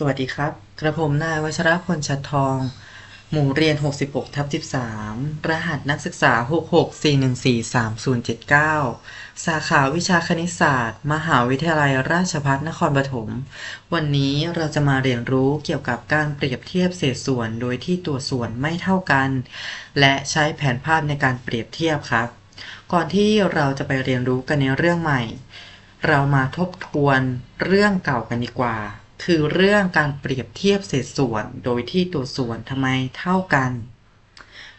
สวัสดีครับ กระผมนายวัชรพลชัดทอง หมู่เรียน 66ทับ13 รหัสนักศึกษา 66414-3079 สาขาวิชาคณิตศาสตร์ มหาวิทยาลัยราชภัฏนครปฐม วันนี้เราจะมาเรียนรู้เกี่ยวกับการเปรียบเทียบเศษส่วนโดยที่ตัวส่วนไม่เท่ากัน และใช้แผนภาพในการเปรียบเทียบครับ ก่อนที่เราจะไปเรียนรู้กันในเรื่องใหม่ เรามาทบทวนเรื่องเก่ากันดีกว่า คือเรื่องการเปรียบเทียบเศษส่วน โดยที่ตัวส่วนทำไมเท่ากัน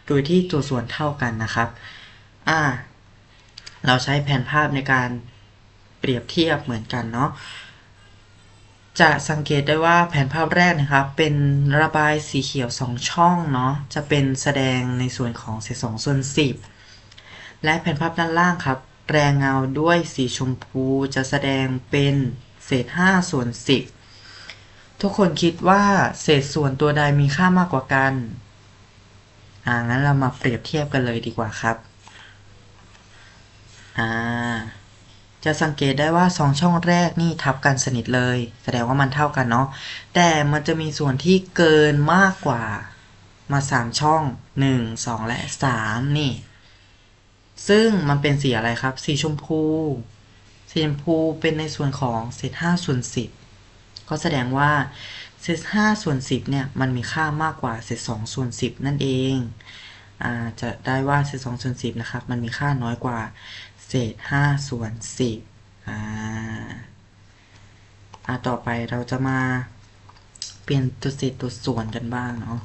โดยที่ตัวส่วนเท่ากันนะครับอ่าเราใช้แผนภาพในการเปรียบเทียบเหมือนกันเนาะจะสังเกตได้ว่าแผนภาพแรกนะครับ เป็นระบายสีเขียว 2 ช่องเนาะจะเป็นแสดงในส่วนของเศษ2ส่วน10 และแผนภาพด้านล่างครับ แรงเงาด้วยสีชมพูจะแสดงเป็นเศษ5ส่วน10 ทุกคนคิดว่าเศษส่วนตัวใดมีค่ามากกว่ากัน อ่า งั้นเรามาเปรียบเทียบกันเลยดีกว่าครับ อ่า จะสังเกตได้ว่า2ช่องแรกนี่ทับกันสนิทเลย แสดงว่ามันเท่ากันเนาะ แต่มันจะมีส่วนที่เกินมากกว่า มา3ช่อง1 2และ3นี่ ซึ่งมันเป็นสีอะไรครับ สีชมพู สีชมพูเป็นในส่วนของเศษ5ส่วน10 ก็แสดงว่าเศษ5ส่วน10เนี่ยมันมีค่ามากกว่าเศษ2ส่วน10 นั่นเองอาจะได้ว่าเศษ2ส่วน10นะครับมันมีค่าน้อยกว่าเศษ5ส่วน10อ่าอ่าต่อไปเราจะมาเปลี่ยนตัวเศษตัวส่วนกันบ้างเนาะ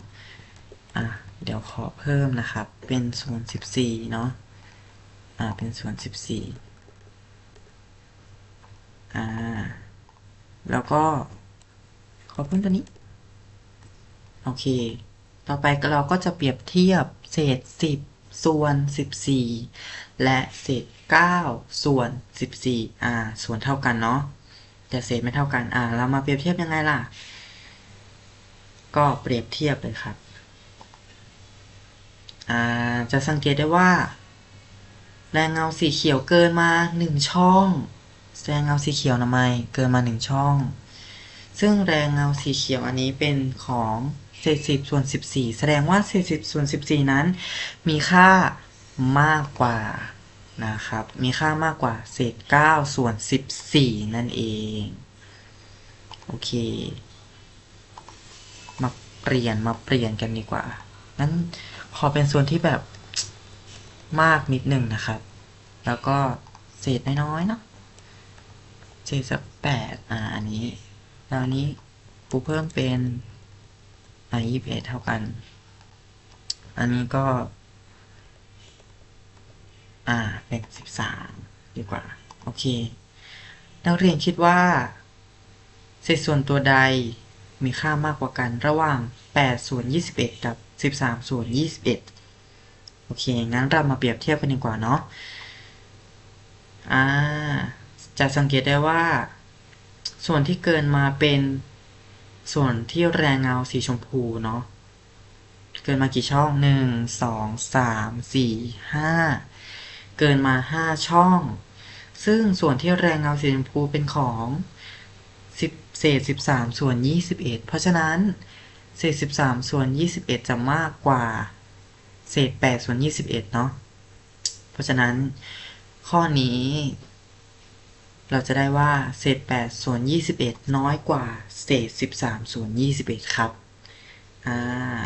อะเดี๋ยวขอเพิ่มนะครับ เป็นส่วน 14 เนาะอ่าเป็นส่วน 14อ่า แล้วก็ขอเพิ่มตัวนี้ โอเค ต่อไปเราก็จะเปรียบเทียบเศษ 10 ส่วน 14 และเศษ 9 ส่วน 14อ่าส่วนเท่ากันเนาะแต่เศษไม่เท่ากันอ่าเรามาเปรียบเทียบยังไงล่ะ ก็เปรียบเทียบเลยครับอ่าจะสังเกตได้ว่าแรงเงาสีเขียวเกินมา 1 ช่อง แรงเงาสีเขียวทำไมเกินมา1ช่อง ซึ่งแรงเงาสีเขียวอันนี้เป็นของเศษ10ส่วน14แสดงว่าเศษ10ส่วน14นั้น มีค่ามากกว่านะครับ มีค่ามากกว่าเศษ9ส่วน14นั่นเอง โอเค มาเปลี่ยนมาเปลี่ยนกันดีกว่า งั้นขอเป็นส่วนที่แบบมากนิดหนึ่งนะครับ แล้วก็เศษน้อยๆเนาะ เศษสักแปดอ่าอันนี้แล้วอันนี้ปูเพิ่มเป็นอ่ายี่สิบเอ็ดเท่ากัน อันนี้ก็ อ่าเป็นสิบสามดีกว่า โอเค นักเรียนคิดว่าเศษส่วนตัวใดมีค่ามากกว่ากันระหว่าง8ส่วน21 กับ 13ส่วน21 โอเค งั้นเรามาเปรียบเทียบกันดีกว่าเนาะ อ่า จะสังเกตได้ว่า ส่วนที่เกินมาเป็นส่วนที่แรงเงาสีชมพูเนาะเกินมากี่ช่อง1 2 3 4 5เกินมา5ช่อง ซึ่งส่วนที่แรงเงาสีชมพูเป็นของ10เศษ13ส่วน21เอ็ดเพราะฉะนั้นเศษ13ส่วน21จะมากกว่า เศษ8ส่วน21เนาะเพราะฉะนั้นข้อนี้ เราจะได้ว่าเศษ8ส่วน21 น้อยกว่าเศษ 13 ส่วน 21 ครับ อ่า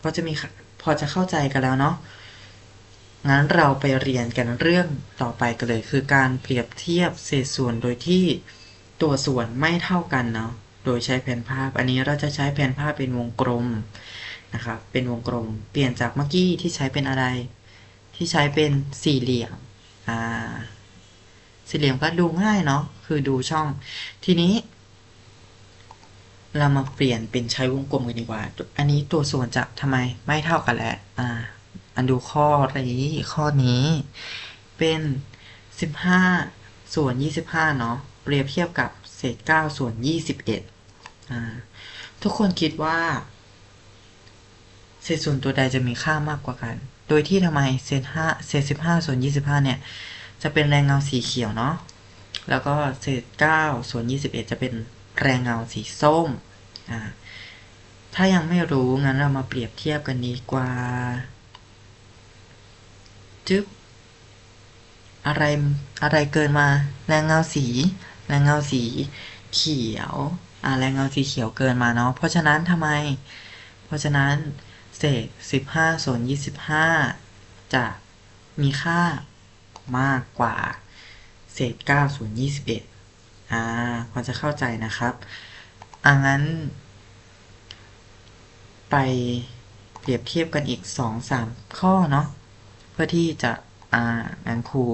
พอจะมีพอจะเข้าใจกันแล้วเนาะ งั้นเราไปเรียนกันเรื่องต่อไปกันเลย คือการเปรียบเทียบเศษส่วนโดยที่ตัวส่วนไม่เท่ากันเนาะ โดยใช้แผนภาพ อันนี้เราจะใช้แผนภาพเป็นวงกลมนะครับ เป็นวงกลม เปลี่ยนจากเมื่อกี้ที่ใช้เป็นอะไร ที่ใช้เป็นสี่เหลี่ยม อ่า สี่เหลี่ยมก็ดูง่ายเนาะคือดูช่อง ทีนี้ เรามาเปลี่ยนเป็นใช้วงกลมกันดีกว่า อันนี้ตัวส่วนจะทำไมไม่เท่ากันแล้วอ่าอันดูข้อนี้ข้อนี้เป็น 15 ส่วน 25 เนาะเปรียบเทียบกับเศษ 9 ส่วน 21อ่าทุกคนคิดว่า เศษส่วนตัวใดจะมีค่ามากกว่ากัน โดยที่ทำไมเศษ5เศษ 15 ส่วน 25 เนี่ย จะเป็นแรงเงาสีเขียวเนาะ แล้วก็เศษ9ส่วน 21 จะเป็นแรงเงาสีส้ม อ่า ถ้ายังไม่รู้งั้นเรามาเปรียบเทียบกันดีกว่า จึ๊บ อะไร อะไรเกินมา แรงเงาสี แรงเงาสีเขียว อ่า แรงเงาสีเขียวเกินมาเนาะ เพราะฉะนั้นทำไม เพราะฉะนั้นเศษ 15 ส่วน 25 จะมีค่า มากกว่าเศษ9ส่วน21อ่าพอจะเข้าใจนะครับอ่างั้น ไปเปรียบเทียบกันอีก 2-3 ข้อเนาะเพื่อที่จะอ่างั้นครู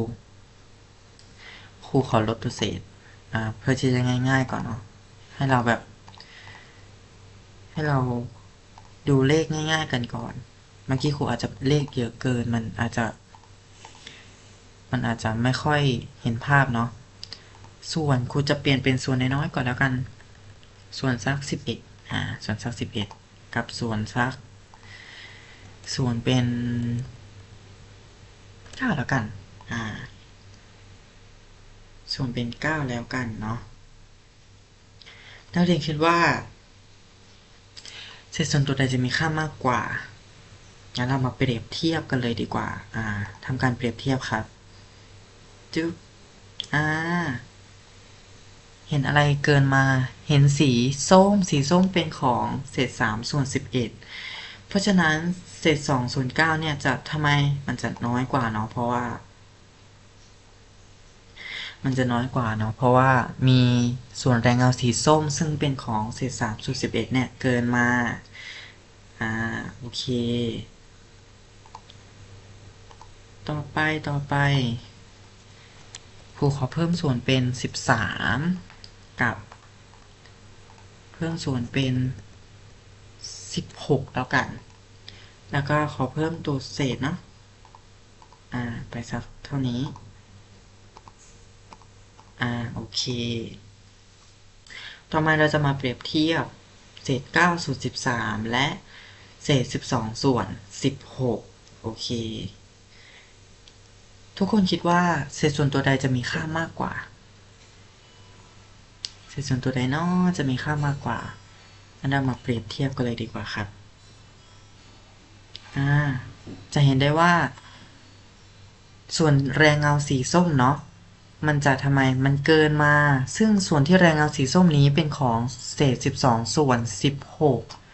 ครูขอลดตัวเศษอ่าเพื่อที่จะง่าย ๆ ก่อนเนาะให้เราแบบ ให้เราดูเลขง่าย ๆ กันก่อน เมื่อกี้ครูอาจจะเลขเยอะเกินมันอาจจะ มันอาจจะไม่ค่อยเห็นภาพเนาะ ส่วนครูจะเปลี่ยนเป็นส่วนน้อยๆก่อนแล้วกัน ส่วนสักสิบเอ็ดอ่า ส่วนสักสิบเอ็ดกับส่วนสัก ส่วนเป็นเก้าแล้วกัน อ่า ส่วนเป็นเก้าแล้วกันเนาะ นักเรียนคิดว่าเศษส่วนตัวใดจะมีค่ามากกว่างั้นเรามาเปรียบเทียบกันเลยดีกว่า อ่าทำการเปรียบเทียบครับ จึ๊บอ่า เห็นอะไรเกินมา เห็นสีส้ม สีส้มเป็นของเศษ3ส่วน11เพราะฉะนั้นเศษ2ส่วน9เนี่ยจะทำไมมันจะน้อยกว่าเนาะ เพราะว่า มันจะน้อยกว่าเนาะ เพราะว่ามีส่วนแรงเงาสีส้ม ซึ่งเป็นของเศษ3ส่วน11เนี่ยเกินมา อ่า โอเค ต่อไป ต่อไป ครูขอเพิ่มส่วนเป็น 13 กับ เพิ่มส่วนเป็น 16 แล้วกัน แล้วก็ขอเพิ่มตัวเศษเนาะอ่าไปสักเท่านี้ อ่าโอเค ต่อมาเราจะมาเปรียบเทียบเศษ 9 ส่วน 13 และเศษ 12 ส่วน 16 โอเค ทุกคนคิดว่าเศษส่วนตัวใดจะมีค่ามากกว่า เศษส่วนตัวใดเนาะจะมีค่ามากกว่า อันเรามาเปรียบเทียบกันเลยดีกว่าครับ อ่า จะเห็นได้ว่า ส่วนแรงเงาสีส้มเนาะ มันจะทำไม มันเกินมา ซึ่งส่วนที่แรงเงาสีส้มนี้เป็นของเศษ 12 ส่วน 16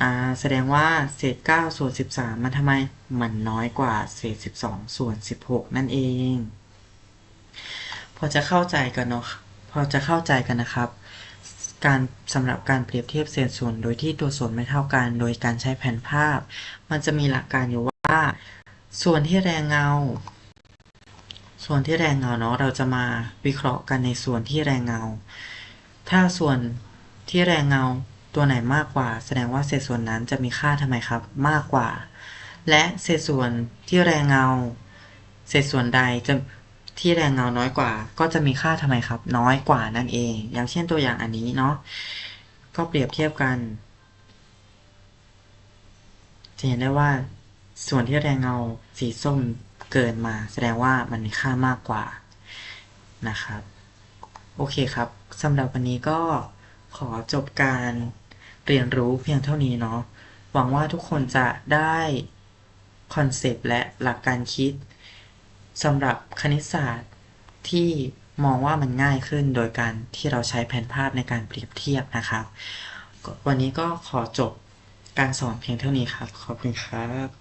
อ่าแสดงว่าเศษ 9 ส่วน 13 มันทำไม มันน้อยกว่าเศษ 12 ส่วน 16 นั่นเอง พอจะเข้าใจกันเนาะ พอจะเข้าใจกันนะครับ การสำหรับการเปรียบเทียบเศษส่วน โดยที่ตัวส่วนไม่เท่ากัน โดยการใช้แผนภาพ มันจะมีหลักการอยู่ว่า ส่วนที่แรงเงา ส่วนที่แรงเงาเนาะ เราจะมาวิเคราะห์กันในส่วนที่แรงเงา ถ้าส่วนที่แรงเงา ตัวไหนมากกว่า แสดงว่าเศษส่วนนั้นจะมีค่าทำไมครับ มากกว่า และเศษส่วนที่แรงเงา เศษส่วนใดจะที่แรงเงาน้อยกว่า ก็จะมีค่าทำไมครับ น้อยกว่านั่นเอง อย่างเช่นตัวอย่างอันนี้เนาะก็เปรียบเทียบกัน จะเห็นได้ว่า ส่วนที่แรงเงาสีส้มเกินมา แสดงว่ามันมีค่ามากกว่านะครับ โอเคครับสำหรับวันนี้ก็ขอจบการ เรียนรู้เพียงเท่านี้เนาะหวังว่าทุกคนจะได้คอนเซปต์และหลักการคิดสำหรับคณิตศาสตร์ที่มองว่ามันง่ายขึ้นโดยการที่เราใช้แผนภาพในการเปรียบเทียบนะครับ วันนี้ก็ขอจบการสอนเพียงเท่านี้ครับ ขอบคุณครับ